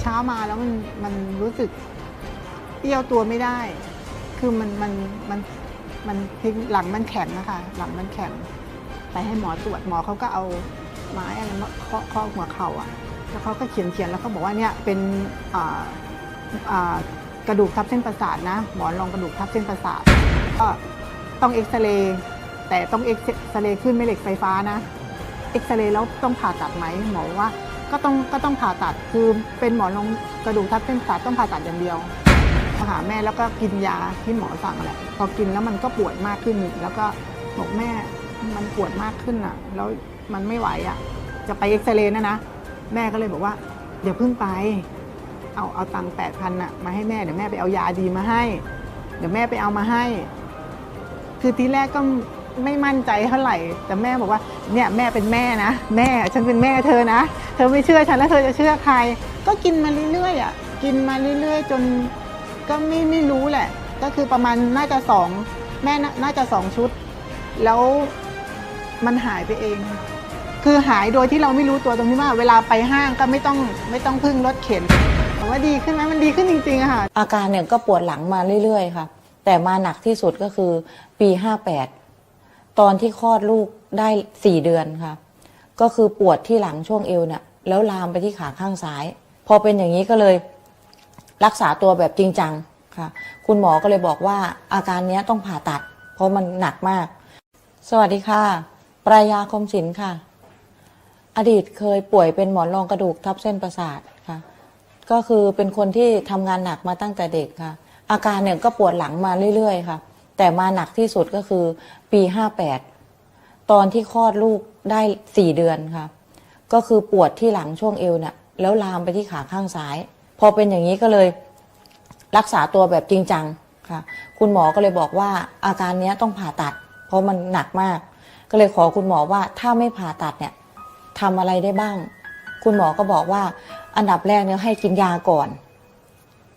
เช้ามาแล้วมันมันรู้สึกเอี้ยวตัวไม่ได้ คือมันมันมันมันหลังมันแข็งนะคะ หลังมันแข็ง ไปให้หมอตรวจหมอเขาก็เอาไม้อะไรมาเคาะเคาะหัวเข่าอะ แล้วเขาก็เขียนเขียนแล้วเขาบอกว่าเนี่ยเป็นอ่าอ่ากระดูกทับเส้นประสาทนะ หมอนรองกระดูกทับเส้นประสาท ก็ต้องเอ็กซเรย์แต่ต้องเอ็กซเรย์ขึ้นแม่เหล็กไฟฟ้านะ เอ็กซเรย์แล้วต้องผ่าตัดไหมหมอว่า ก็ต้องก็ต้องผ่าตัดคือเป็นหมอนรองกระดูกทับเส้นประสาทต้องผ่าตัดอย่างเดียวมาหาแม่แล้วก็กินยาที่หมอสั่งแหละพอกินแล้วมันก็ปวดมากขึ้นแล้วก็บอกแม่มันปวดมากขึ้นอะ แล้วมันไม่ไหวอะ จะไปเอ็กซเรย์นะนะ แม่ก็เลยบอกว่าเดี๋ยวเพิ่งไป เอาเอาตังค์แปดพันอะมาให้แม่เดี๋ยวแม่ไปเอายาดีมาให้ เดี๋ยวแม่ไปเอามาให้ คือทีแรกก็ ไม่มั่นใจเท่าไหร่ แต่แม่บอกว่าเนี่ยแม่เป็นแม่นะ แม่ฉันเป็นแม่เธอนะ เธอไม่เชื่อฉันแล้วเธอจะเชื่อใคร ก็กินมาเรื่อยๆอะกินมาเรื่อยๆ จนก็ไม่ไม่รู้แหละ ก็คือประมาณน่าจะสองแม่น่าจะสองชุด แล้วมันหายไปเอง คือหายโดยที่เราไม่รู้ตัวตรงที่ว่า เวลาไปห้างก็ไม่ต้องไม่ต้องพึ่งรถเข็นแต่ว่าดีขึ้นไหมมันดีขึ้นจริงๆค่ะ อาการเนี่ยก็ปวดหลังมาเรื่อยๆค่ะ แต่มาหนักที่สุดก็คือปี 58 ตอนที่คลอดลูกได้4เดือนค่ะ ก็คือปวดที่หลังช่วงเอวเนี่ยแล้วลามไปที่ขาข้างซ้าย พอเป็นอย่างนี้ก็เลยรักษาตัวแบบจริงจังค่ะ คุณหมอก็เลยบอกว่าอาการนี้ต้องผ่าตัด เพราะมันหนักมาก สวัสดีค่ะ ปรายาคมศิลป์ค่ะ อดีตเคยป่วยเป็นหมอนรองกระดูกทับเส้นประสาทค่ะ ก็คือเป็นคนที่ทำงานหนักมาตั้งแต่เด็กค่ะ อาการเนี่ยก็ปวดหลังมาเรื่อยๆค่ะ แต่มาหนักที่สุดก็คือปี58ตอนที่คลอดลูกได้4เดือนค่ะ ก็คือปวดที่หลังช่วงเอวเนี่ยแล้วลามไปที่ขาข้างซ้าย พอเป็นอย่างนี้ก็เลยรักษาตัวแบบจริงจังค่ะ คุณหมอก็เลยบอกว่าอาการนี้ต้องผ่าตัด เพราะมันหนักมาก ก็เลยขอคุณหมอว่าถ้าไม่ผ่าตัดเนี่ยทำอะไรได้บ้าง คุณหมอก็บอกว่าอันดับแรกเนี่ยให้กินยาก่อน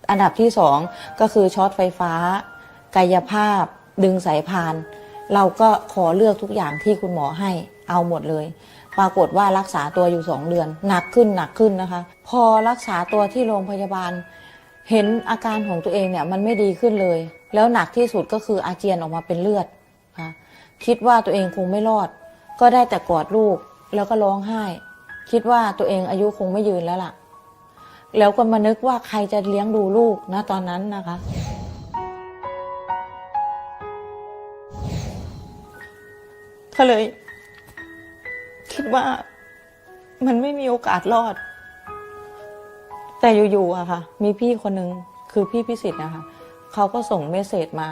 อันดับที่สองก็คือช็อตไฟฟ้า กายภาพ ดึงสายพาน เราก็ขอเลือกทุกอย่างที่คุณหมอให้เอาหมดเลย ปรากฏว่ารักษาตัวอยู่สองเดือน หนักขึ้นหนักขึ้นนะคะ พอรักษาตัวที่โรงพยาบาล เห็นอาการของตัวเองเนี่ยมันไม่ดีขึ้นเลย แล้วหนักที่สุดก็คืออาเจียนออกมาเป็นเลือดค่ะคิดว่าตัวเองคงไม่รอด ก็ได้แต่กอดลูกแล้วก็ร้องไห้ คิดว่าตัวเองอายุคงไม่ยืนแล้วล่ะ แล้วก็มานึกว่าใครจะเลี้ยงดูลูกนะตอนนั้นนะคะ ก็เลย คิดว่ามันไม่มีโอกาสรอด แต่อยู่ๆอะค่ะ มีพี่คนหนึ่งคือพี่พิสิทธิ์นะคะเขาก็ส่งเมสเซจมา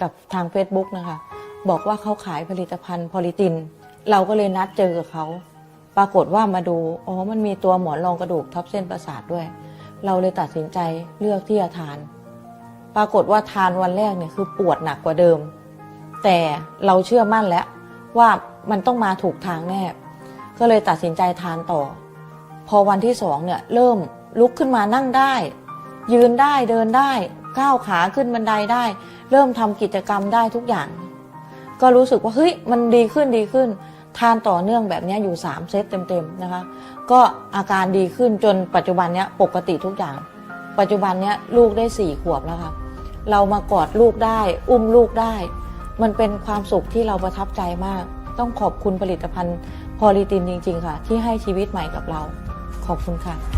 กับทาง Facebook นะคะ บอกว่าเขาขายผลิตภัณฑ์พอลิติน เราก็เลยนัดเจอกับเขาปรากฏว่ามาดูอ๋อมันมีตัวหมอนรองกระดูกทับเส้นประสาทด้วย เราเลยตัดสินใจเลือกที่จะทาน ปรากฏว่าทานวันแรกเนี่ยคือปวดหนักกว่าเดิม แต่เราเชื่อมั่นแล้ว ว่ามันต้องมาถูกทางแน่ ก็เลยตัดสินใจทานต่อ พอวันที่สองเนี่ยเริ่มลุกขึ้นมานั่งได้ ยืนได้เดินได้ก้าวขาขึ้นบันไดได้ เริ่มทำกิจกรรมได้ทุกอย่าง ก็รู้สึกว่าเฮ้ยมันดีขึ้นดีขึ้น ทานต่อเนื่องแบบนี้อยู่ 3 เซตเต็มๆนะคะ ก็อาการดีขึ้นจนปัจจุบันเนี้ยปกติทุกอย่าง ปัจจุบันเนี้ยลูกได้สี่ขวบแล้วค่ะเรามากอดลูกได้ อุ้มลูกได้ มันเป็นความสุขที่เราประทับใจมาก ต้องขอบคุณผลิตภัณฑ์พอลิตินจริง ๆ ค่ะ ที่ให้ชีวิตใหม่กับเรา ขอบคุณค่ะ